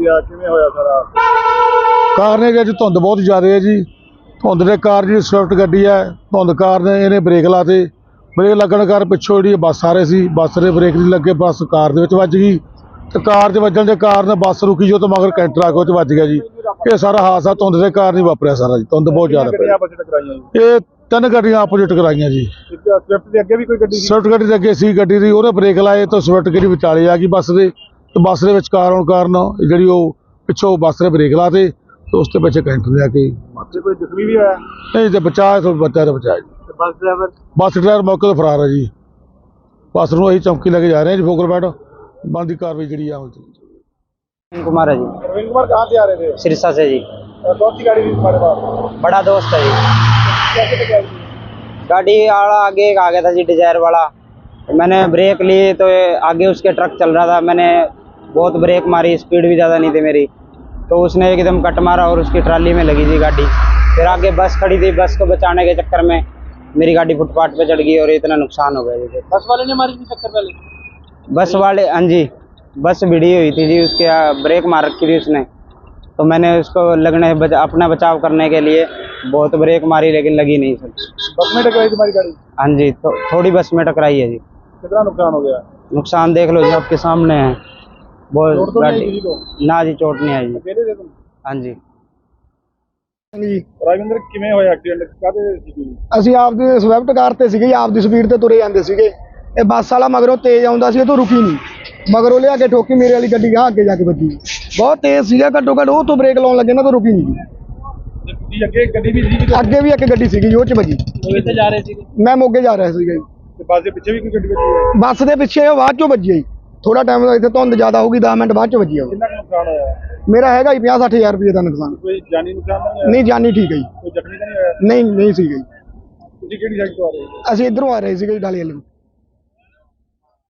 ਰਿਹਾ ਕਿਵੇਂ ਹੋਇਆ ਸਾਰਾ? ਕਾਰਨ ਇਹ ਕਿ ਧੁੰਦ ਬਹੁਤ ਜ਼ਿਆਦਾ ਹੈ ਜੀ। ਧੁੰਦ ਦੇ ਕਾਰਨ ਜਿਹੜੀ ਸਵਿਫਟ ਗੱਡੀ ਹੈ ਧੁੰਦ ਕਾਰਨ ਇਹਨੇ ਬ੍ਰੇਕ ਲਾਤੇ। ਬ੍ਰੇਕ ਲੱਗਣ ਕਾਰਨ ਪਿੱਛੋਂ ਜਿਹੜੀ ਬੱਸ ਆ ਰਹੀ ਸੀ ਬੱਸ ਦੇ ਬ੍ਰੇਕ ਨਹੀਂ ਲੱਗੇ ਬੱਸ ਕਾਰ ਦੇ ਵਿੱਚ ਵੱਜ ਗਈ। ਤੇ ਕਾਰ ਦੇ ਵੱਜਣ ਦੇ ਕਾਰਨ ਬੱਸ ਰੁਕੀ ਜੋ ਤੇ ਮਗਰ ਕੈਂਟਰ ਆ ਕੇ ਉਹ 'ਚ ਵੱਜ ਗਿਆ ਜੀ। ਇਹ ਸਾਰਾ ਹਾਦਸਾ ਧੁੰਦ ਦੇ ਕਾਰਨ ਹੀ ਵਾਪਰਿਆ ਸਾਰਾ ਜੀ। ਧੁੰਦ ਬਹੁਤ ਜ਼ਿਆਦਾ ਪਈ। ਜੀ? ਇਹ ਤਿੰਨ ਗੱਡੀਆਂ ਆਪੋਜੀਟ ਕਰਾਈਆਂ ਜੀ। ਇੱਕ ਸਵਿਫਟ ਦੇ ਅੱਗੇ ਵੀ ਕੋਈ ਗੱਡੀ ਸੀ? ਸਵਿਫਟ ਗੱਡੀ ਦੇ ਅੱਗੇ ਸੀ ਗੱਡੀ ਦੀ ਉਹਨੇ ਬ੍ਰੇਕ ਲਾਏ ਤਾਂ ਸਵਿਫਟ ਗੱਡੀ ਵਿਚਾਲੇ ਆ ਗਈ ਬੱਸ ਦੇ। ਤੇ ਬੱਸ ਦੇ ਵਿੱਚ ਕਾਰ ਆਉਣ ਕਾਰਨ ਜਿਹੜੀ ਉਹ ਪਿੱਛੋਂ ਬੱਸ ਨੇ ਬ੍ਰੇਕ ਲਾਤੇ ਤੇ ਉਸ ਤੇ ਪਿੱਛੇ ਕੈਂਟਰ ਆ ਕੇ ਤੇ ਕੋਈ ਜ਼ਖਮੀ ਵੀ ਹੋਇਆ ਨਹੀਂ ਤੇ ਬਚਾਅ ਤੋਂ ਬੱਚਾ ਦਾ ਬਚਾਅ ਜੀ ਤੇ ਬੱਸ ਡਰਾਈਵਰ ਬੱਸ ਡਰਾਈਵਰ ਮੌਕੇ ਤੋਂ ਫਰਾਰ ਹੈ ਜੀ ਬੱਸ ਨੂੰ ਅਸੀਂ ਚੌਂਕੀ ਲੈ ਕੇ ਜਾ ਰਹੇ ਹਾਂ ਜੀ ਫੋਕਰਪੈਟ ਬੰਦੀ ਕਾਰਵਾਈ ਜਿਹੜੀ ਆ ਉਹ अरविंद कुमार है जी अरविंद कुमार कहाँ से आ रहे थे सिरसा से जी अ, कौन सी गाड़ी थी तुम्हारे पास बड़ा दोस्त है जी कैसे टकराई थी? गाड़ी आड़ा आगे एक आ गया था जी डिजायर वाला मैंने ब्रेक ली तो ये आगे उसके ट्रक चल रहा था मैंने बहुत ब्रेक मारी स्पीड भी ज़्यादा नहीं थी मेरी। तो उसने एकदम कट मारा और उसकी ट्राली में लगी थी गाड़ी। फिर आगे बस खड़ी थी बस को बचाने के चक्कर में मेरी गाड़ी फुटपाथ पे चढ़ गई और इतना नुकसान हो गया जी। बस वाले ने मारी थी टक्कर पहले? बस वाले हाँ जी बस भिड़ी हुई थी जी उसके ब्रेक मार रखी थी उसने। तो मैंने उसको लगने बचा, अपना बचाव करने के लिए बहुत ब्रेक मारी लेकिन लगी नहीं सर। बस में टकराई तुम्हारी गाड़ी? हाँ जी तो थोड़ी बस में टकराई है जी। कितना नुकसान हो गया? नुकसान देख लो जी आपके सामने है। ਅਸੀਂ ਆਪਦੀ ਸਵਿਫਟ ਕਾਰ ਤੇ ਸੀਗੇ ਆਪਦੀ ਸਪੀਡ ਤੇ ਤੁਰੇ ਜਾਂਦੇ ਸੀਗੇ। ਇਹ ਬੱਸ ਵਾਲਾ ਮਗਰੋਂ ਤੇਜ਼ ਆਉਂਦਾ ਸੀ ਤੋਂ ਰੁਕੀ ਨਹੀਂ। ਮਗਰੋਂ ਲਿਆ ਕੇ ਠੋਕੀ ਮੇਰੇ ਵਾਲੀ ਗੱਡੀ ਅੱਗੇ ਜਾ ਕੇ ਵੱਜੀ। ਬਹੁਤ ਤੇਜ਼ ਸੀਗਾ ਘੱਟੋ ਘੱਟ ਉਹ ਤੋਂ ਬ੍ਰੇਕ ਲਾਉਣ ਲੱਗੇ ਨਾ ਤਾਂ ਰੁਕੀ ਨਹੀਂ। ਅੱਗੇ ਵੀ ਇੱਕ ਗੱਡੀ ਸੀਗੀ ਉਹ ਚ ਵੱਜੀ। ਮੈਂ ਮੋਗੇ ਜਾ ਰਿਹਾ ਸੀਗਾ ਬੱਸ ਦੇ ਪਿੱਛੇ ਵੀ ਕੋਈ ਗੱਡੀ ਵੱਜੀ ਬੱਸ ਦੇ ਪਿੱਛੇ ਉਹ ਬਾਅਦ ਚੋਂ ਵੱਜੀ ਆਈ ਥੋੜਾ ਟਾਈਮ ਇੱਥੇ ਧੁੰਦ ਜ਼ਿਆਦਾ ਹੋਊਗੀ 10 ਮਿੰਟ ਬਾਅਦ ਚੋਂ ਵੱਜੀ ਆ ਉਹ। ਕਿੰਨਾ ਕੁ ਨੁਕਸਾਨ ਹੋਇਆ? ਮੇਰਾ ਹੈਗਾ ਜੀ 50 60000 ਰੁਪਏ ਦਾ ਨੁਕਸਾਨ। ਕੋਈ ਜਾਨੀ ਨੁਕਸਾਨ ਤਾਂ ਨਹੀਂ ਹੋਇਆ? ਨਹੀਂ ਜਾਨੀ ਠੀਕ ਹੈ ਜੀ। ਕੋਈ ਜ਼ਖਮੀ ਤਾਂ ਨਹੀਂ ਹੋਇਆ? ਨਹੀਂ ਨਹੀਂ ਸੀਗਾ ਜੀ। ਤੁਸੀਂ ਕਿਹੜੀ ਸਾਈਡ ਤੋਂ ਆ ਰਹੇ ਹੋ? ਅਸੀਂ ਇਧਰੋਂ ਆ ਰਹੇ ਸੀਗੇ ਜੀ ਡਾਲੇ ਵਾਲੇ। ਨੂੰ